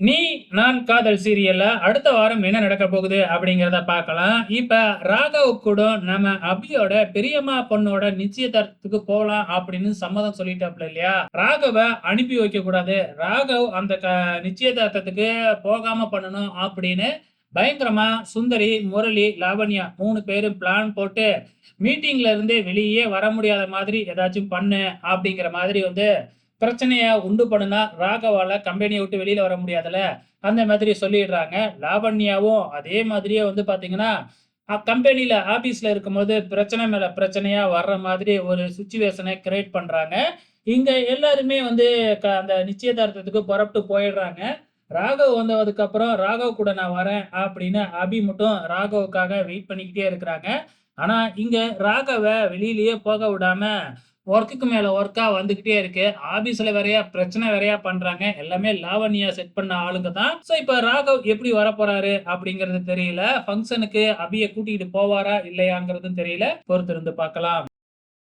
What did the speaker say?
நீ நான் காதல் சீரியல்ல அடுத்த வாரம் என்ன நடக்க போகுது அப்படிங்கிறத பார்க்கலாம். இப்ப ராகவ் கூட நம்ம அபியோட பெரியம்மா பொண்ணோட நிச்சயதார்த்தத்துக்கு போகலாம் அப்படின்னு சம்மதம் சொல்லிட்டாப்ல இல்லையா? ராகவ அனுப்பி வைக்க கூடாது. ராகவ் அந்த க நிச்சயதார்த்தத்துக்கு போகாம பண்ணணும் அப்படின்னு பயங்கரமா சுந்தரி முரளி லாவண்யா மூணு பேரும் பிளான் போட்டு மீட்டிங்ல இருந்து வெளியே வர முடியாத மாதிரி ஏதாச்சும் பண்ணு அப்படிங்கிற மாதிரி வந்து பிரச்சனைய உண்டு பண்ணுனா ராகவால கம்பெனியை விட்டு வெளியில வர முடியாதுல்ல அந்த மாதிரி சொல்லிடுறாங்க. லாவண்யாவும் அதே மாதிரியே வந்து பாத்தீங்கன்னா கம்பெனியில ஆபீஸ்ல இருக்கும்போது பிரச்சனை மேல பிரச்சனையா வர்ற மாதிரி ஒரு சுச்சுவேஷனை கிரியேட் பண்றாங்க. இங்க எல்லாருமே வந்து க- அந்த நிச்சயதார்த்தத்துக்கு புறப்பட்டு போயிடுறாங்க. ராகவ் வந்ததுக்கு அப்புறம் ராகவ் கூட நான் வரேன் அப்படின்னு அபி மட்டும் ராகவுக்காக வெயிட் பண்ணிக்கிட்டே இருக்கிறாங்க. ஆனா இங்க ராகவ வெளியிலயே போக விடாம ஒர்க்குக்கு மேல ஒர்க்கா வந்துகிட்டே இருக்கு. ஆபீஸ்ல வேறையா பிரச்சனை வேறையா பண்றாங்க. எல்லாமே லாவண்யா செட் பண்ண ஆளுங்க தான். சோ இப்ப ராகவ் எப்படி வரப்போறாரு அப்படிங்கிறது அப்படிங்கறது தெரியல. ஃபங்க்ஷனுக்கு அபிய கூட்டிட்டு போவாரா இல்லையாங்கிறதும் தெரியல. பொறுத்திருந்து பார்க்கலாம்.